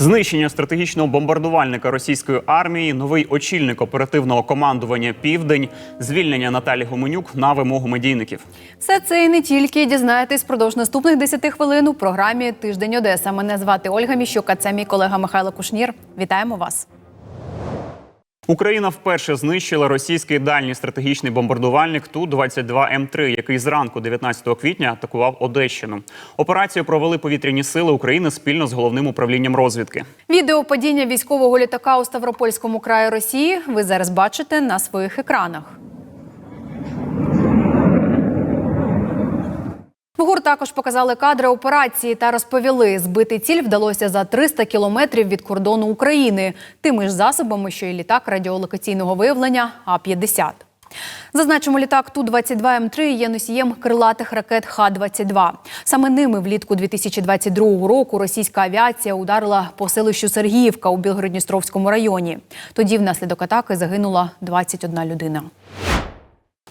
Знищення стратегічного бомбардувальника російської армії, новий очільник оперативного командування Південь, звільнення Наталі Гоменюк на вимогу медійників. Все це і не тільки дізнаєтесь впродовж наступних 10 хвилин у програмі Тиждень Одеса. Мене звати Ольга Міщука. це мій колега Михайло Кушнір. Вітаємо вас. Україна вперше знищила російський дальній стратегічний бомбардувальник Ту-22М3, який зранку 19 квітня атакував Одещину. Операцію провели повітряні сили України спільно з головним управлінням розвідки. Відео падіння військового літака у Ставропольському краї Росії ви зараз бачите на своїх екранах. В ГУР також показали кадри операції та розповіли, збити ціль вдалося за 300 кілометрів від кордону України, тими ж засобами, що й літак радіолокаційного виявлення А-50. Зазначимо, літак Ту-22М3 є носієм крилатих ракет Х-22. Саме ними влітку 2022 року російська авіація ударила по селищу Сергіївка у Білгородністровському районі. Тоді внаслідок атаки загинула 21 людина.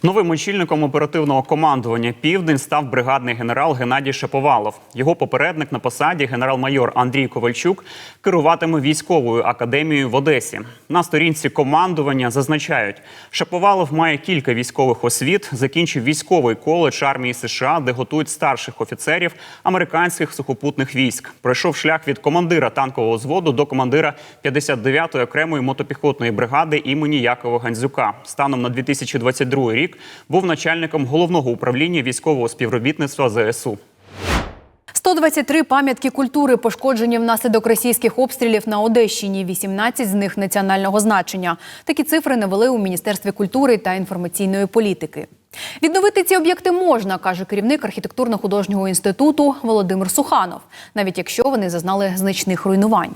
Новим очільником оперативного командування Південь став бригадний генерал Геннадій Шаповалов. Його попередник на посаді генерал-майор Андрій Ковальчук керуватиме військовою академією в Одесі. На сторінці командування зазначають, Шаповалов має кілька військових освіт, закінчив військовий коледж армії США, де готують старших офіцерів американських сухопутних військ. Пройшов шлях від командира танкового взводу до командира 59-ї окремої мотопіхотної бригади імені Якова Гандзюка. Станом на 2022 рік був начальником головного управління військового співробітництва ЗСУ. 123 пам'ятки культури пошкоджені внаслідок російських обстрілів на Одещині. 18 з них національного значення. Такі цифри навели у Міністерстві культури та інформаційної політики. Відновити ці об'єкти можна, каже керівник архітектурно-художнього інституту Володимир Суханов, навіть якщо вони зазнали значних руйнувань.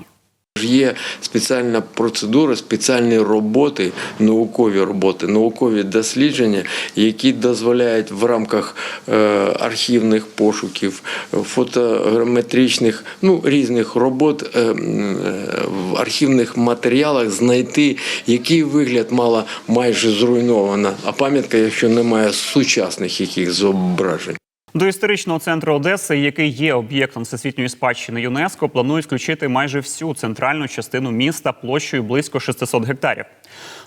Є спеціальна процедура, спеціальні роботи, наукові роботи, наукові дослідження, які дозволяють в рамках е, архівних пошуків, фотограметричних, ну різних робот е, е, в архівних матеріалах знайти, який вигляд мала майже зруйнована, а пам'ятка, якщо немає сучасних яких зображень. До історичного центру Одеси, який є об'єктом всесвітньої спадщини ЮНЕСКО, планують включити майже всю центральну частину міста площею близько 600 гектарів.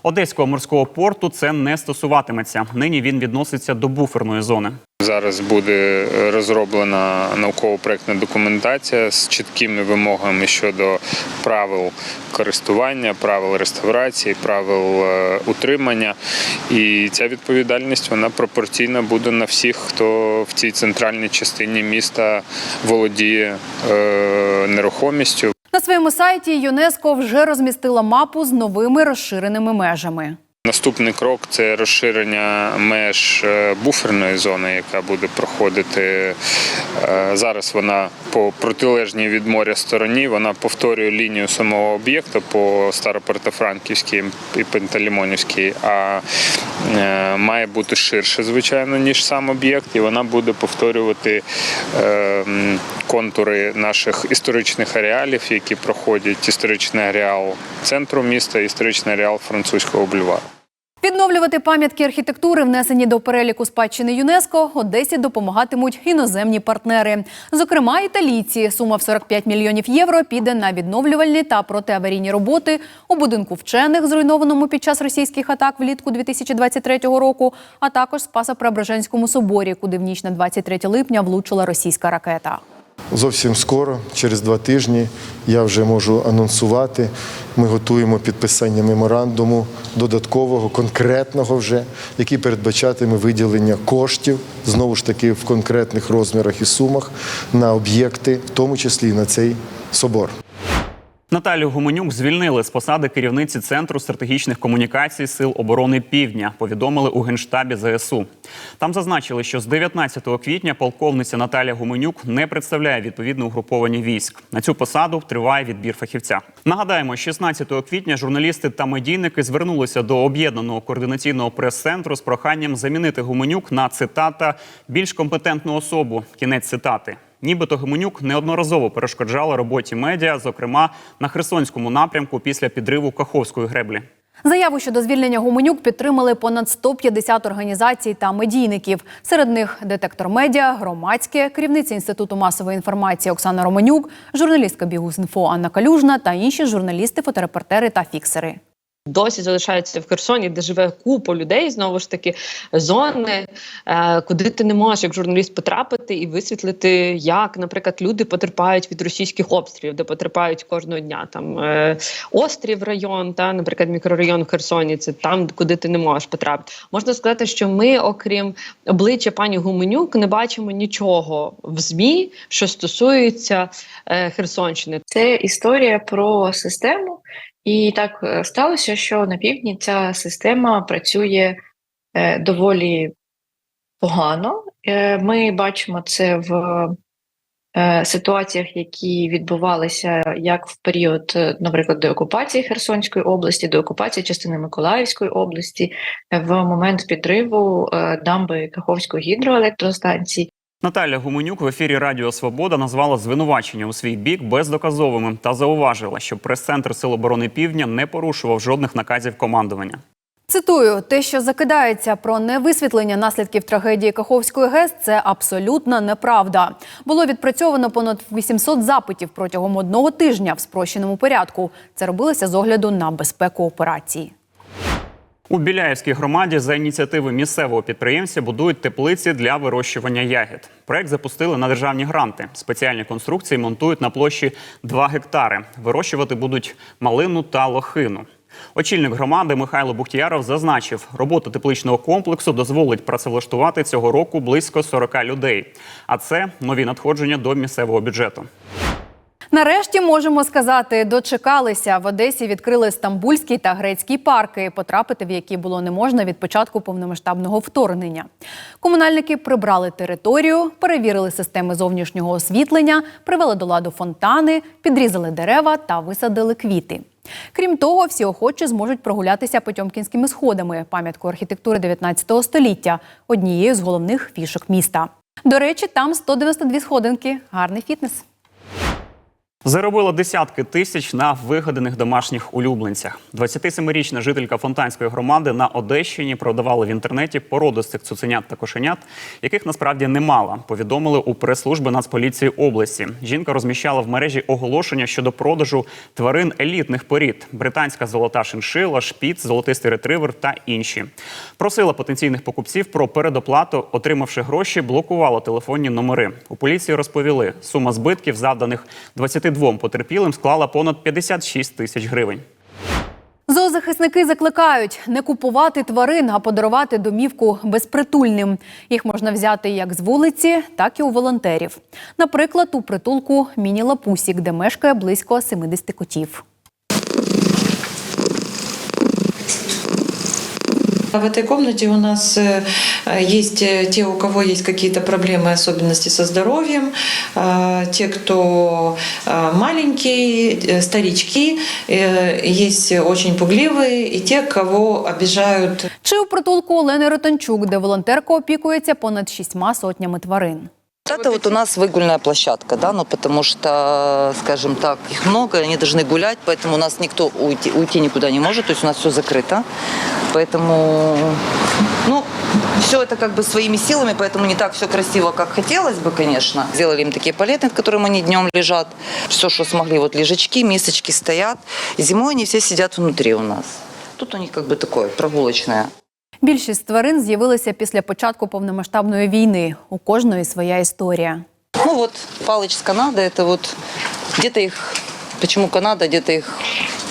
Одеського морського порту це не стосуватиметься. Нині він відноситься до буферної зони. Зараз буде розроблена науково-проектна документація з чіткими вимогами щодо правил користування, правил реставрації, правил е, утримання. І ця відповідальність вона пропорційна буде на всіх, хто в цій центральній частині міста володіє е, нерухомістю. На своєму сайті ЮНЕСКО вже розмістила мапу з новими розширеними межами. Наступний крок це розширення меж е, буферної зони, яка буде проходити е, зараз. Вона по протилежній від моря стороні. Вона повторює лінію самого об'єкту по Старопортофранківській і Пенталімонівській, а е, має бути ширше, звичайно, ніж сам об'єкт, і вона буде повторювати контури наших історичних ареалів, які проходять історичний ареал центру міста, історичний ареал французького бульвару. Відновлювати пам'ятки архітектури, внесені до переліку спадщини ЮНЕСКО, Одесі допомагатимуть іноземні партнери. Зокрема, італійці. Сума в 45 мільйонів євро піде на відновлювальні та протиаварійні роботи у будинку вчених, зруйнованому під час російських атак влітку 2023 року, а також Спасо-Преображенському соборі, куди в ніч на 23 липня влучила російська ракета. Зовсім скоро, через два тижні, я вже можу анонсувати. Ми готуємо підписання меморандуму додаткового, конкретного вже, який передбачатиме виділення коштів, знову ж таки в конкретних розмірах і сумах на об'єкти, в тому числі і на цей собор. Наталію Гуменюк звільнили з посади керівниці Центру стратегічних комунікацій Сил оборони Півдня. Повідомили у генштабі ЗСУ. Там зазначили, що з 19 квітня полковниця Наталія Гуменюк не представляє відповідне угруповання військ. На цю посаду триває відбір фахівця. Нагадаємо, 16 квітня журналісти та медійники звернулися до об'єднаного координаційного прес-центру з проханням замінити Гуменюк на цитата більш компетентну особу. Кінець цитати. Нібито Геменюк неодноразово перешкоджала роботі медіа, зокрема на Херсонському напрямку після підриву Каховської греблі. Заяву щодо звільнення Гуменюк підтримали понад 150 організацій та медійників. Серед них детектор медіа, громадське, керівниця інституту масової інформації Оксана Романюк, журналістка Бігус.Інфо Анна Калюжна та інші журналісти, фоторепортери та фіксери. Досі залишаються в Херсоні, де живе купа людей, знову ж таки, зони, е, куди ти не можеш як журналіст потрапити і висвітлити, як, наприклад, люди потерпають від російських обстрілів, де потерпають кожного дня. Там е, острів район, та, наприклад, мікрорайон в Херсоні, це там, куди ти не можеш потрапити. Можна сказати, що ми, окрім обличчя пані Гуменюк, не бачимо нічого в ЗМІ, що стосується е, Херсонщини. Це історія про систему, і так е, сталося, що на півдні ця система працює е, доволі погано. Е, Ми бачимо це в ситуаціях, які відбувалися як в період, наприклад, деокупації Херсонської області, деокупації частини Миколаївської області, в момент підриву дамби Каховської гідроелектростанції. Наталя Гуменюк в ефірі Радіо Свобода назвала звинувачення у свій бік бездоказовими та зауважила, що прес-центр Сил оборони Півдня не порушував жодних наказів командування. Цитую, те, що закидається про невисвітлення наслідків трагедії Каховської ГЕС, це абсолютна неправда. Було відпрацьовано понад 800 запитів протягом одного тижня в спрощеному порядку. Це робилося з огляду на безпеку операції. У Біляївській громаді за ініціативи місцевого підприємця будують теплиці для вирощування ягід. Проект запустили на державні гранти. Спеціальні конструкції монтують на площі 2 гектари. Вирощувати будуть малину та лохину. Очільник громади Михайло Бухтіяров зазначив, робота тепличного комплексу дозволить працевлаштувати цього року близько 40 людей. А це нові надходження до місцевого бюджету. Нарешті можемо сказати, дочекалися. В Одесі відкрили стамбульський та грецький парки, потрапити в які було не можна від початку повномасштабного вторгнення. Комунальники прибрали територію, перевірили системи зовнішнього освітлення, привели до ладу фонтани, підрізали дерева та висадили квіти. Крім того, всі охочі зможуть прогулятися Потьомкінськими сходами, пам'яткою архітектури 19 століття, однією з головних фішок міста. До речі, там 192 сходинки. Гарний фітнес. Заробила десятки тисяч на вигаданих домашніх улюбленцях. 27-річна жителька Фонтанської громади на Одещині продавала в інтернеті породистих цуценят та кошенят, яких насправді не мала. Повідомили у прес-служби Нацполіції області. Жінка розміщала в мережі оголошення щодо продажу тварин елітних порід: британська золота шиншила, шпіц, золотистий ретривер та інші. Просила потенційних покупців про передоплату, отримавши гроші, блокувала телефонні номери. У поліції розповіли, сума збитків, завданих 22 потерпілим, склала понад 56 тисяч гривень. Зоозахисники закликають не купувати тварин, а подарувати домівку безпритульним. Їх можна взяти як з вулиці, так і у волонтерів. Наприклад, у притулку Міні-Лапусік, де мешкає близько 70 котів. В этой комнате у нас э, есть э, те, у кого есть какие-то проблемы, особенности со здоровьем, э, те, кто э, маленькие, э, старички, э, есть очень пугливые, и те, кого обижают Чи у притулку Олени Ротанчук, де волонтерка опікується понад шістьма сотнями тварин. Это вот у нас выгульная площадка, да, ну потому что, скажем так, их много, они должны гулять, поэтому у нас никто уйти, уйти никуда не может, то есть у нас все закрыто, поэтому, ну, все это как бы своими силами, поэтому не так все красиво, как хотелось бы, конечно. Сделали им такие палеты, над которыми они днем лежат, все, что смогли, вот лежачки, мисочки стоят, зимой они все сидят внутри у нас. Тут у них как бы такое прогулочное. Більшість тварин з'явилися після початку повномасштабної війни. У кожної своя історія. Ну вот Палыч с Канады, это вот где-то их, почему Канада, где-то их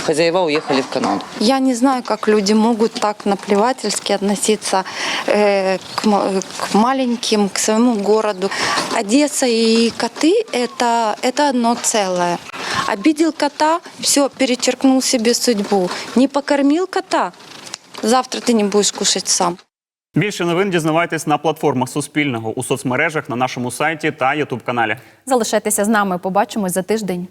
хозяева уехали в Канаду. Я не знаю, как люди могут так наплевательски относиться э, к, ма- к маленьким, к своему городу. Одесса и коты это, это одно целое. Обидел кота, все, перечеркнул себе судьбу. Не покормил кота, завтра ти не будеш кушати сам. Більше новин дізнавайтесь на платформах Суспільного у соцмережах на нашому сайті та Ютуб каналі. Залишайтеся з нами. Побачимось за тиждень.